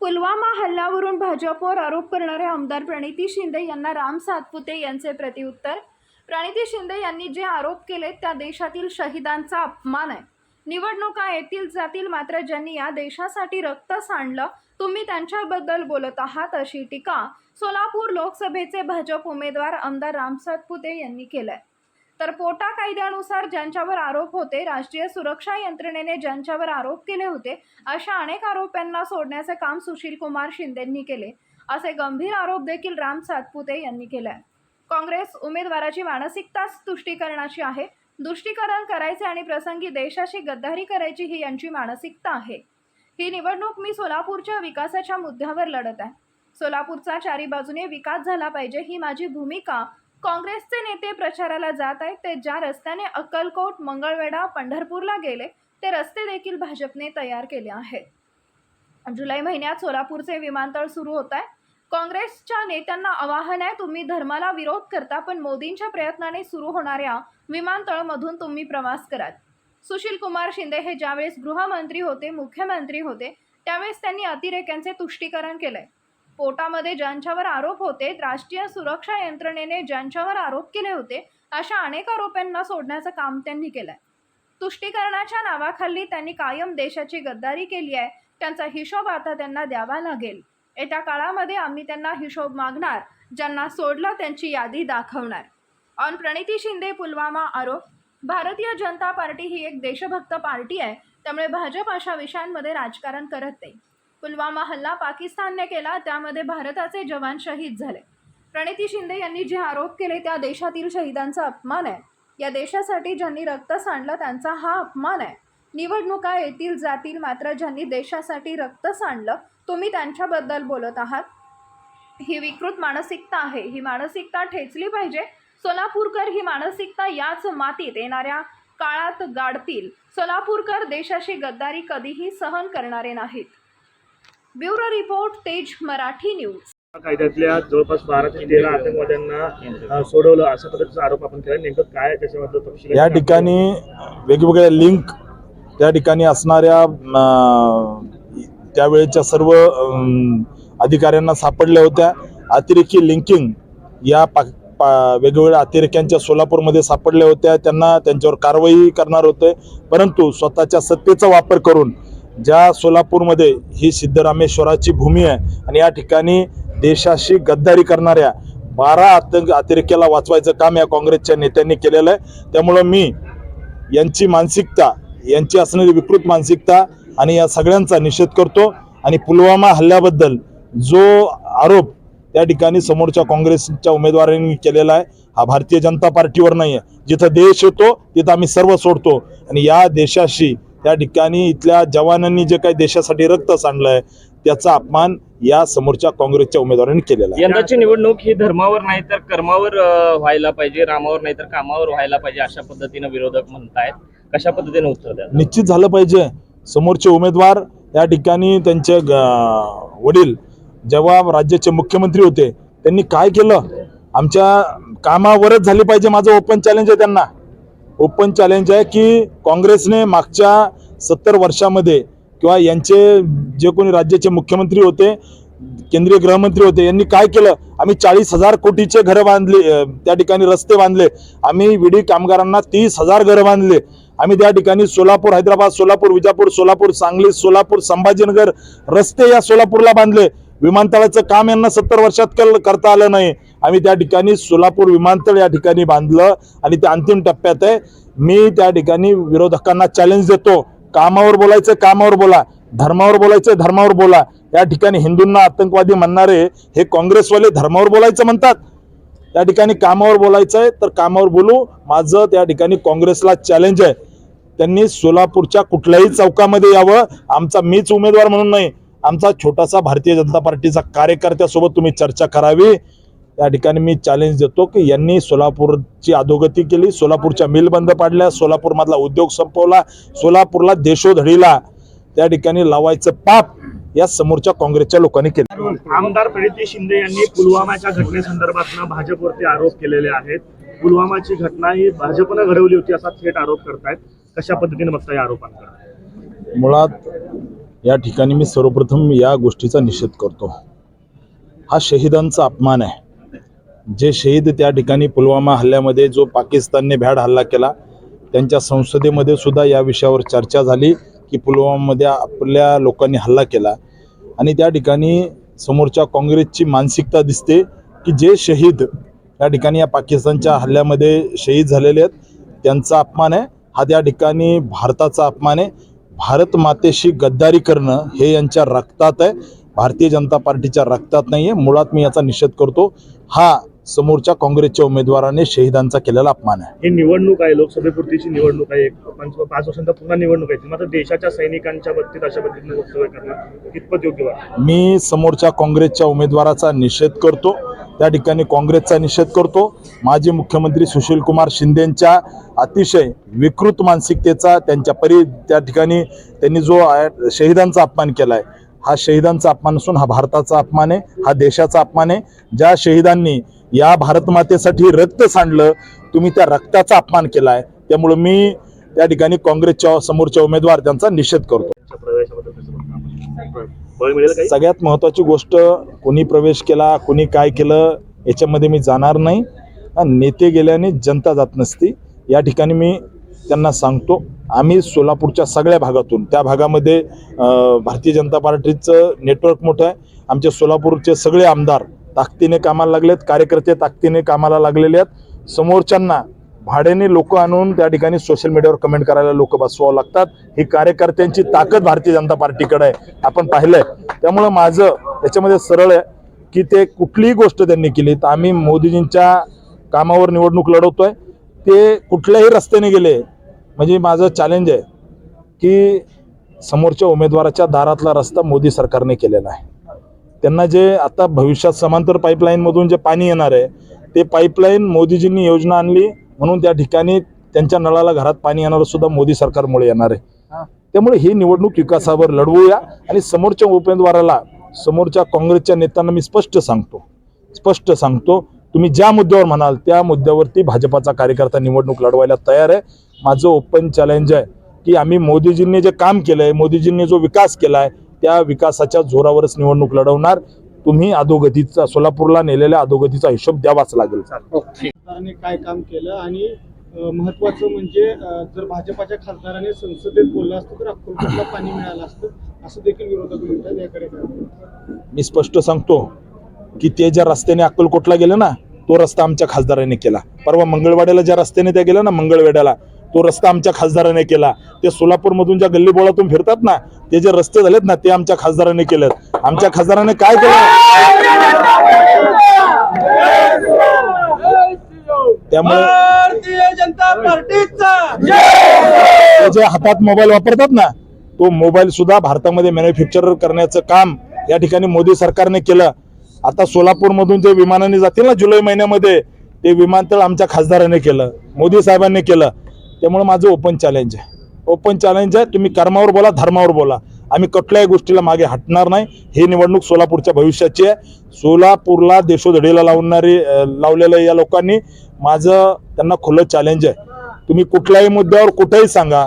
पुलवामा हल्ल्यावरून भाजपवर आरोप करणारे आमदार प्रणिती शिंदे यांना राम सातपुते यांचे प्रतिउत्तर प्रणिती शिंदे यांनी जे आरोप केले त्या देशातील शहीदांचा अपमान आहे. निवडणुका येतील जातील मात्र ज्यांनी या देशासाठी रक्त सांडलं तुम्ही त्यांच्याबद्दल बोलत आहात अशी टीका सोलापूर लोकसभेचे भाजप उमेदवार आमदार राम सातपुते यांनी केलंय. तर पोटा कायद्यानुसार ज्यांच्यावर आरोप होते राष्ट्रीय सुरक्षा यंत्रणेने ज्यांच्यावर आरोप केले होते अशा अनेक आरोप्यांना सोडण्याचे काम सुशील कुमार शिंदेंनी केले. असे गंभीर आरोप देखील राम सातपुते यांनी केले. काँग्रेस उमेदवाराची मानसिकताच तुष्टीकरणाची आहे. दुष्टीकरण करायचे आणि प्रसंगी देशाशी गद्दारी करायची ही यांची मानसिकता आहे. ही निवडणूक मी सोलापूरच्या विकासाच्या मुद्द्यावर लढत आहे. सोलापूरचा चारी बाजूने विकास झाला पाहिजे ही माझी भूमिका काँग्रेसचे नेते प्रचाराला जात आहेत ते ज्या रस्त्याने अक्कलकोट मंगळवेढा पंढरपूरला गेले ते रस्ते देखील भाजपने तयार केले आहेत. जुलै महिन्यात सोलापूरचे विमानतळ सुरू होत आहे. काँग्रेसच्या नेत्यांना आवाहन आहे तुम्ही धर्माला विरोध करता पण मोदींच्या प्रयत्नाने सुरू होणाऱ्या विमानतळमधून तुम्ही प्रवास कराल. सुशील कुमार शिंदे हे ज्यावेळेस गृहमंत्री होते मुख्यमंत्री होते त्यावेळेस त्यांनी अतिरेक्यांचे तुष्टीकरण केलंय. स्फोटामध्ये ज्यांच्यावर आरोप होते राष्ट्रीय सुरक्षा यंत्रणेने ज्यांच्यावर आरोप केले होते अशा अनेक आरोपांना सोडण्याचं काम त्यांनी केलंय. तुष्टीकरणाच्या नावाखाली त्यांनी कायम देशाची गद्दारी केली आहे. त्यांचा हिशोब आता त्यांना द्यावा लागेल. येत्या काळामध्ये आम्ही त्यांना हिशोब मागणार ज्यांना सोडलं त्यांची यादी दाखवणार. ऑन प्रणिती शिंदे पुलवामा आरोप. भारतीय जनता पार्टी ही एक देशभक्त पार्टी आहे. त्यामुळे भाजप अशा विषयांमध्ये राजकारण करत नाही. पुलवामा हल्ला पाकिस्तानने केला त्यामध्ये भारताचे जवान शहीद झाले. प्रणिती शिंदे यांनी जे आरोप केले त्या देशातील शहीदांचा अपमान आहे. या देशासाठी ज्यांनी रक्त सांडलं त्यांचा हा अपमान आहे. निवडणुका येतील जातील मात्र ज्यांनी देशासाठी रक्त सांडलं तुम्ही त्यांच्याबद्दल बोलत आहात? ही विकृत मानसिकता आहे. ही मानसिकता ठेचली पाहिजे. सोलापूरकर ही मानसिकता याच मातीत येणाऱ्या काळात गाडतील. सोलापूरकर देशाशी गद्दारी कधीही सहन करणारे नाहीत. ब्युरो रिपोर्ट तेज मराठी न्यूज. कायद्यातल्या जवळपास बारा ते तेरा आतंकवाद्यांना सोडवलं अशा पद्धतीचा आरोप आपण केला नेमकं काय त्याच्याबद्दल तपशील या ठिकाणी वेगवेगळ्या लिंक त्या ठिकाणी असणाऱ्या त्यावेळेच्या सर्व अधिकाऱ्यांना सापडल्या होत्या. अतिरेकी लिंकिंग या पा वेगवेगळ्या अतिरेक्यांच्या सोलापूरमध्ये सापडल्या होत्या. त्यांना त्यांच्यावर कारवाई करणार होते. परंतु स्वतःच्या सत्तेचा वापर करून ज्या सोलापूरमध्ये ही सिद्धरामेश्वराची भूमी आहे आणि या ठिकाणी देशाशी गद्दारी करणाऱ्या बारा आतंक अतिरेक्याला वाचवायचं काम या काँग्रेसच्या नेत्यांनी केलेलं आहे. त्यामुळं मी यांची मानसिकता यांची असणारी विकृत मानसिकता आणि या सगळ्यांचा निषेध करतो आणि पुलवामा हल्ल्याबद्दल जो आरोप त्या ठिकाणी समोरच्या काँग्रेसच्या उमेदवारांनी केलेला आहे हा भारतीय जनता पार्टीवर नाही आहे जिथं देश येतो तिथं आम्ही सर्व सोडतो आणि या देशाशी त्या ठिकाणी इथल्या जवानांनी जे काही देशासाठी रक्त सांडलंय त्याचा अपमान या समोरच्या काँग्रेसच्या उमेदवारांनी केलेला आहे. यंदाची निवडणूक ही धर्मावर नाही तर कर्मावर व्हायला पाहिजे रामावर नाही तर कामावर व्हायला पाहिजे अशा पद्धतीनं विरोधक म्हणतायत. कशा पद्धतीने उत्तर द्या निश्चित झालं पाहिजे. समोरचे उमेदवार या ठिकाणी त्यांचे वडील जेव्हा राज्याचे मुख्यमंत्री होते त्यांनी काय केलं? आमच्या कामावरच झाली पाहिजे माझं ओपन चॅलेंज आहे त्यांना. ओपन चॅलेंज आहे की काँग्रेसने मागच्या सत्तर वर्षामध्ये किंवा यांचे जे कोणी राज्याचे मुख्यमंत्री होते केंद्रीय गृहमंत्री होते यांनी काय केलं? आम्ही चाळीस हजार कोटीचे घरं बांधले त्या ठिकाणी रस्ते बांधले. आम्ही विडी कामगारांना तीस हजार घरं बांधले. आम्ही त्या ठिकाणी सोलापूर हैदराबाद सोलापूर विजापूर सोलापूर सांगली सोलापूर संभाजीनगर रस्ते या सोलापूरला बांधले. विमानतळाचं काम यांना सत्तर वर्षात कल करता आलं नाही. आम्ही त्या ठिकाणी सोलापूर विमानतळ या ठिकाणी बांधलं आणि ते अंतिम टप्प्यात आहे. मी त्या ठिकाणी विरोधकांना चॅलेंज देतो. कामावर बोलायचं कामावर बोला. धर्मावर बोलायचं धर्मावर बोला. या ठिकाणी हिंदूंना आतंकवादी म्हणणारे हे काँग्रेसवाले धर्मावर बोलायचं म्हणतात. त्या ठिकाणी कामावर बोलायचं आहे तर कामावर बोलू. माझं त्या ठिकाणी काँग्रेसला चॅलेंज आहे. त्यांनी सोलापूरच्या कुठल्याही चौकामध्ये यावं. आमचा मीच उमेदवार म्हणून नाही. आमचा छोटासा भारतीय जनता पार्टीचा कार्यकर्त्यासोबत तुम्ही चर्चा करावी. या ठिकाणी मी चॅलेंज देतो की यांनी सोलापूरची अधोगती केली सोलापूरच्या मिल बंद पाडल्या सोलापूरमधला उद्योग संपवला सोलापूरला देशोधडीला त्या ठिकाणी लावायचं पाप या समोरच्या काँग्रेसच्या लोकांनी केलं. आमदार प्रणिती शिंदे यांनी पुलवामाच्या घटनेसंदर्भात भाजपवरती आरोप केलेले आहेत. पुलवामाची घटना ही भाजपनं घडवली होती असा थेट आरोप करतायत. कशा पद्धतीने बघता या आरोपांकडे? मुळात या ठिकाणी मी सर्वप्रथम या गोष्टीचा निषेध करतो. हा शहीदांचा अपमान आहे. जे शहीद त्या ठिकाणी पुलवामा हल्ल्यामध्ये जो पाकिस्तानने भ्याड हल्ला केला त्यांच्या संसदेमध्ये सुद्धा या विषयावर चर्चा झाली की पुलवामामध्ये आपल्या लोकांनी हल्ला केला. आणि त्या ठिकाणी समोरच्या काँग्रेसची मानसिकता दिसते की जे शहीद या ठिकाणी या पाकिस्तानच्या हल्ल्यामध्ये शहीद झालेले आहेत त्यांचा अपमान आहे. हा त्या ठिकाणी भारताचा अपमान आहे. भारत मातेशी गद्दारी करणं हे यांच्या रक्तात आहे. भारतीय जनता पार्टीच्या रक्तात नाही आहे मुळात मी याचा निषेध करतो. हा समोरच्या काँग्रेसच्या उमेदवाराने शहीदांचा केलेला अपमान आहे. ही निवडणूक आहे. लोकसभेपुरतीची निवडणूक आहे. पंच वर्षांचा पुन्हा निवडणूक आहे. मात्र देशाच्या सैनिकांच्या बाबतीत अशा पद्धतीने वक्तव्य करणं कितपत योग्य मी समोरच्या काँग्रेसच्या उमेदवाराचा निषेध करतो. त्या ठिकाणी काँग्रेसचा निषेध करतो. माजी मुख्यमंत्री सुशीलकुमार शिंदेंच्या अतिशय विकृत मानसिकतेचा त्यांच्या परी त्या ठिकाणी त्यांनी जो शहीदांचा अपमान केला आहे हा शहीदांचा अपमान असून हा भारताचा अपमान आहे हा देशाचा अपमान आहे. ज्या शहीदांनी या भारतमातेसाठी रक्त सांडलं तुम्ही त्या रक्ताचा अपमान केला आहे त्यामुळं मी त्या ठिकाणी काँग्रेसच्या समोरच्या उमेदवार त्यांचा निषेध करतो. त्यांच्या प्रवेशाबद्दल कसं बघता आपण? बळ मिळेल काही? सगळ्यात महत्त्वाची गोष्ट कोणी प्रवेश केला कोणी काय केलं याच्यामध्ये मी जाणार नाही. नेते गेल्याने जनता जात नसती. या ठिकाणी मी त्यांना सांगतो आम्ही सोलापूरच्या सगळ्या भागातून त्या भागामध्ये अं, भारतीय जनता पार्टीचं नेटवर्क मोठं आहे. आमचे सोलापूरचे सगळे आमदार ताकदीने कामाला लागलेत कार्यकर्ते ताकदीने कामाला लागलेले आहेत. समोरच्यांना भाड्याने लोक आणून त्या ठिकाणी सोशल मीडियावर कमेंट करायला लोक बसवावं लागतात. ही कार्यकर्त्यांची ताकद भारतीय जनता पार्टीकडे आहे. आपण पाहिलंय. त्यामुळं माझं याच्यामध्ये सरळ आहे की ते कुठलीही गोष्ट त्यांनी केली तर आम्ही मोदीजींच्या कामावर निवडणूक लढवतोय. ते कुठल्याही रस्त्याने गेले म्हणजे माझं चॅलेंज आहे की समोरच्या उमेदवाराच्या दारातला रस्ता मोदी सरकारने केलेला आहे. त्यांना जे आता भविष्यात समांतर पाईपलाईनमधून जे पाणी येणार आहे ते पाईपलाईन मोदीजींनी योजना आणली. म्हणून त्या ठिकाणी त्यांच्या नळाला घरात पाणी येणार सुद्धा मोदी सरकारमुळे येणार आहे. त्यामुळे ही निवडणूक विकासावर लढवूया आणि समोरच्या उमेदवाराला समोरच्या काँग्रेसच्या नेत्यांना मी स्पष्ट सांगतो स्पष्ट सांगतो तुम्ही ज्या मुद्द्यावर म्हणाल त्या मुद्द्यावरती भाजपाचा कार्यकर्ता निवडणूक लढवायला तयार आहे. माझं ओपन चॅलेंज आहे की आम्ही मोदीजींनी जे काम केलं आहे मोदीजींनी जो विकास केला आहे त्या विकासाच्या जोरावरच निवडणूक लढवणार. तुम्ही अधोगतीचा सोलापूरला नेलेल्या अधोगतीचा हिशोब द्यावाच लागेल. खासदाराने काय काम केलं आणि महत्वाचं म्हणजे जर भाजपाच्या खासदाराने संसदेत बोललं असतं तर अक्कलकोटला पाणी मिळालं असतं असं देखील विरोधक म्हणतात याकडे मी स्पष्ट सांगतो की ते ज्या रस्त्याने अक्कलकोटला गेले ना तो रस्ता आमच्या खासदाराने केला. परवा मंगळवाड्याला ज्या रस्त्याने त्या गेल्या ना मंगळवेड्याला तो रस्ता आमच्या खासदाराने केला. ते सोलापूरमधून ज्या गल्लीबोळातून फिरतात ना ते जे रस्ते झालेत ना ते आमच्या खासदाराने केलेत. आमच्या खासदाराने काय केलं? त्यामुळे भारतीय जनता पार्टीचा. जे हातात मोबाईल वापरतात ना तो मोबाईल सुद्धा भारतामध्ये मॅन्युफॅक्चर करण्याचं काम या ठिकाणी मोदी सरकारने केलं. आता सोलापूरमधून जे विमानाने जातील ना जुलै महिन्यामध्ये ते विमानतळ आमच्या खासदाराने केलं मोदी साहेबांनी केलं. त्यामुळे माझं ओपन चॅलेंज आहे. ओपन चॅलेंज आहे तुम्ही कर्मावर बोला धर्मावर बोला. आम्ही कुठल्याही गोष्टीला मागे हटणार नाही. ही निवडणूक सोलापूरच्या भविष्याची आहे. सोलापूरला देशोधडीला लावणारी अं, लावलेलं या लोकांनी माझं त्यांना खुलं चॅलेंज आहे. तुम्ही कुठल्याही मुद्द्यावर कुठेही सांगा.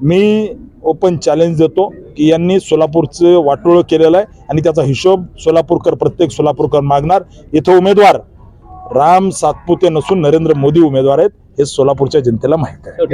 मी ओपन चॅलेंज देतो की यांनी सोलापूरचं वाटोळं केलेलं आहे आणि त्याचा हिशोब सोलापूरकर प्रत्येक सोलापूरकर मागणार. इथं उमेदवार राम सातपुते नसून नरेंद्र मोदी उमेदवार आहेत हे सोलापूरच्या जनतेला माहीत आहे.